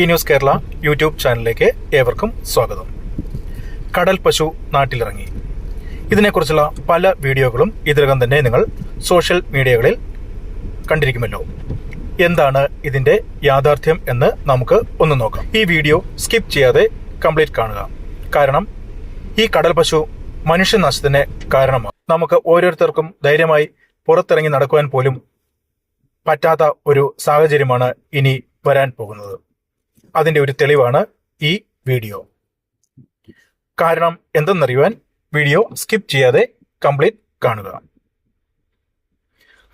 ഈ news Kerala YouTube ചാനലിലേക്ക് ഏവർക്കും സ്വാഗതം. കടൽ പശു നാട്ടിലിറങ്ങി. ഇതിനെക്കുറിച്ചുള്ള പല വീഡിയോകളും ഇതിനകം തന്നെ നിങ്ങൾ സോഷ്യൽ മീഡിയകളിൽ കണ്ടിരിക്കുമല്ലോ. എന്താണ് ഇതിന്റെ യാഥാർത്ഥ്യം എന്ന് നമുക്ക് ഒന്ന് നോക്കാം. ഈ വീഡിയോ സ്കിപ്പ് ചെയ്യാതെ കംപ്ലീറ്റ് കാണുക. കാരണം ഈ കടൽ പശു മനുഷ്യനാശത്തിന് കാരണമാണ് നമുക്ക് ഓരോരുത്തർക്കും ധൈര്യമായി പുറത്തിറങ്ങി നടക്കുവാൻ പോലും പറ്റാത്ത ഒരു സാഹചര്യമാണ് ഇനി വരാൻ പോകുന്നത്. അതിന്റെ ഒരു തെളിവാണ് ഈ വീഡിയോ. കാരണം എന്തെന്നറിയുവാൻ വീഡിയോ സ്കിപ്പ് ചെയ്യാതെ കംപ്ലീറ്റ് കാണുക.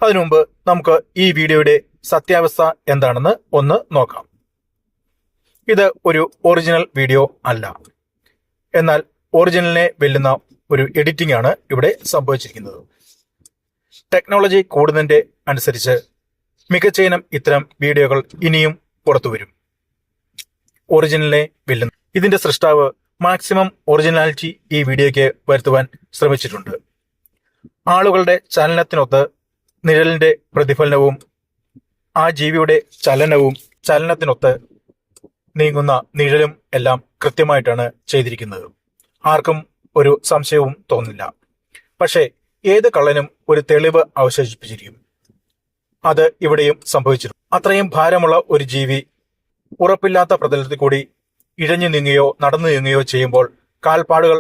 അതിനുമുമ്പ് നമുക്ക് ഈ വീഡിയോയുടെ സത്യാവസ്ഥ എന്താണെന്ന് ഒന്ന് നോക്കാം. ഇത് ഒരു ഒറിജിനൽ വീഡിയോ അല്ല. എന്നാൽ ഒറിജിനലിനെ വെല്ലുന്ന ഒരു എഡിറ്റിംഗ് ആണ് ഇവിടെ സംഭവിച്ചിരിക്കുന്നത്. ടെക്നോളജി കൂടുന്നതിന്റെ അനുസരിച്ച് മികച്ച ഇനം ഇത്തരം വീഡിയോകൾ ഇനിയും പുറത്തു വരും ഒറിജിനലിനെ വെല്ലുന്നു ഇതിന്റെ സൃഷ്ടാവ് മാക്സിമം ഒറിജിനാലിറ്റി ഈ വീഡിയോയ്ക്ക് വരുത്തുവാൻ ശ്രമിച്ചിട്ടുണ്ട്. ആളുകളുടെ ചലനത്തിനൊത്ത് നിഴലിന്റെ പ്രതിഫലനവും ആ ജീവിയുടെ ചലനവും ചലനത്തിനൊത്ത് നീങ്ങുന്ന നിഴലും എല്ലാം കൃത്യമായിട്ടാണ് ചെയ്തിരിക്കുന്നത്. ആർക്കും ഒരു സംശയവും തോന്നില്ല. പക്ഷേ ഏത് കള്ളനും ഒരു തെളിവ് അവശേഷിപ്പിച്ചിരിക്കും. അത് ഇവിടെയും സംഭവിച്ചിരുന്നു അത്രയും ഭാരമുള്ള ഒരു ജീവി ഉറപ്പില്ലാത്ത പ്രതലത്തിൽ കൂടി ഇഴഞ്ഞു നീങ്ങുകയോ നടന്നു നീങ്ങുകയോ ചെയ്യുമ്പോൾ കാൽപ്പാടുകൾ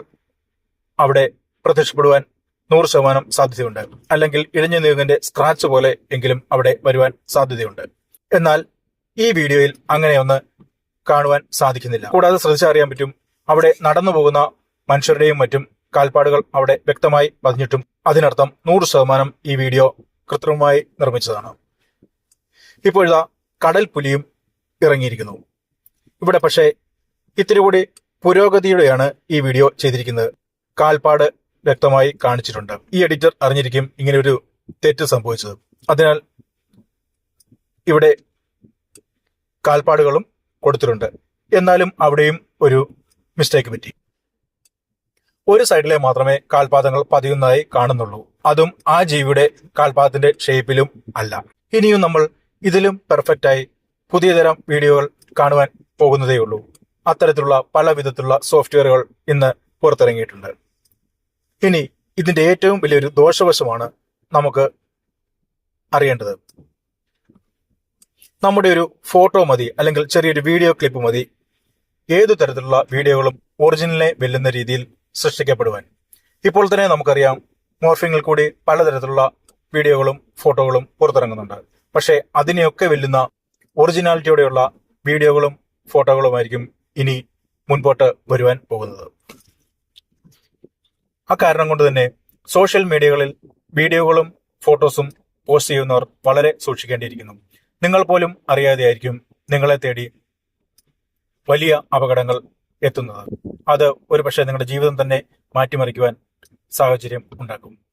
അവിടെ പ്രത്യക്ഷപ്പെടുവാൻ നൂറ് ശതമാനം സാധ്യതയുണ്ട്. അല്ലെങ്കിൽ ഇഴഞ്ഞു നീങ്ങുന്നതിന്റെ സ്ക്രാച്ച് പോലെ എങ്കിലും അവിടെ വരുവാൻ സാധ്യതയുണ്ട്. എന്നാൽ ഈ വീഡിയോയിൽ അങ്ങനെയൊന്ന് കാണുവാൻ സാധിക്കുന്നില്ല. കൂടാതെ ശ്രദ്ധിച്ചറിയാൻ പറ്റും അവിടെ നടന്നു പോകുന്ന മനുഷ്യരുടെയും മറ്റും കാൽപ്പാടുകൾ അവിടെ വ്യക്തമായി പതിഞ്ഞിട്ടും അതിനർത്ഥം നൂറ് ശതമാനം ഈ വീഡിയോ കൃത്രിമമായി നിർമ്മിച്ചതാണ്. ഇപ്പോഴിതാ കടൽ പുലിയും ഇറങ്ങിയിരിക്കുന്നു. ഇവിടെ പക്ഷേ ഇത്തിരി കൂടി പുരോഗതിയുടെയാണ് ഈ വീഡിയോ ചെയ്തിരിക്കുന്നത്. കാൽപ്പാട് വ്യക്തമായി കാണിച്ചിട്ടുണ്ട്. ഈ എഡിറ്റർ അറിഞ്ഞിരിക്കും ഇങ്ങനെ ഒരു തെറ്റ് സംഭവിച്ചത്. അതിനാൽ ഇവിടെ കാൽപ്പാടുകളും കൊടുത്തിട്ടുണ്ട്. എന്നാലും അവിടെയും ഒരു മിസ്റ്റേക്ക് പറ്റി. ഒരു സൈഡിലെ മാത്രമേ കാൽപാദങ്ങൾ പതിയുന്നതായി കാണുന്നുള്ളൂ. അതും ആ ജീവിയുടെ കാൽപാദത്തിന്റെ ഷേപ്പിലും അല്ല. ഇനിയും നമ്മൾ ഇതിലും പെർഫെക്റ്റായി പുതിയ തരം വീഡിയോകൾ കാണുവാൻ പോകുന്നതേയുള്ളൂ. അത്തരത്തിലുള്ള പല വിധത്തിലുള്ള സോഫ്റ്റ്വെയറുകൾ ഇന്ന് പുറത്തിറങ്ങിയിട്ടുണ്ട്. ഇനി ഇതിന്റെ ഏറ്റവും വലിയൊരു ദോഷവശമാണ് നമുക്ക് അറിയേണ്ടത്. നമ്മുടെ ഒരു ഫോട്ടോ മതി അല്ലെങ്കിൽ ചെറിയൊരു വീഡിയോ ക്ലിപ്പ് മതി. ഏതു തരത്തിലുള്ള വീഡിയോകളും ഒറിജിനലിനെ വെല്ലുന്ന രീതിയിൽ സൃഷ്ടിക്കപ്പെടുവാൻ. ഇപ്പോൾ തന്നെ നമുക്കറിയാം മോർഫിങ്ങിൽ കൂടി പലതരത്തിലുള്ള വീഡിയോകളും ഫോട്ടോകളും പുറത്തിറങ്ങുന്നുണ്ട്. പക്ഷേ അതിനെയൊക്കെ വെല്ലുന്ന ഒറിജിനാലിറ്റിയോടെയുള്ള വീഡിയോകളും ഫോട്ടോകളുമായിരിക്കും ഇനി മുൻപോട്ട് വരുവാൻ പോകുന്നത്. അക്കാരണം കൊണ്ട് തന്നെ സോഷ്യൽ മീഡിയകളിൽ വീഡിയോകളും ഫോട്ടോസും പോസ്റ്റ് ചെയ്യുന്നവർ വളരെ സൂക്ഷിക്കേണ്ടിയിരിക്കുന്നു. നിങ്ങൾ പോലും അറിയാതെയായിരിക്കും നിങ്ങളെ തേടി വലിയ അപകടങ്ങൾ എത്തുന്നത്. അത് ഒരുപക്ഷെ നിങ്ങളുടെ ജീവിതം തന്നെ മാറ്റിമറിക്കുവാൻ സാഹചര്യം ഉണ്ടാക്കും.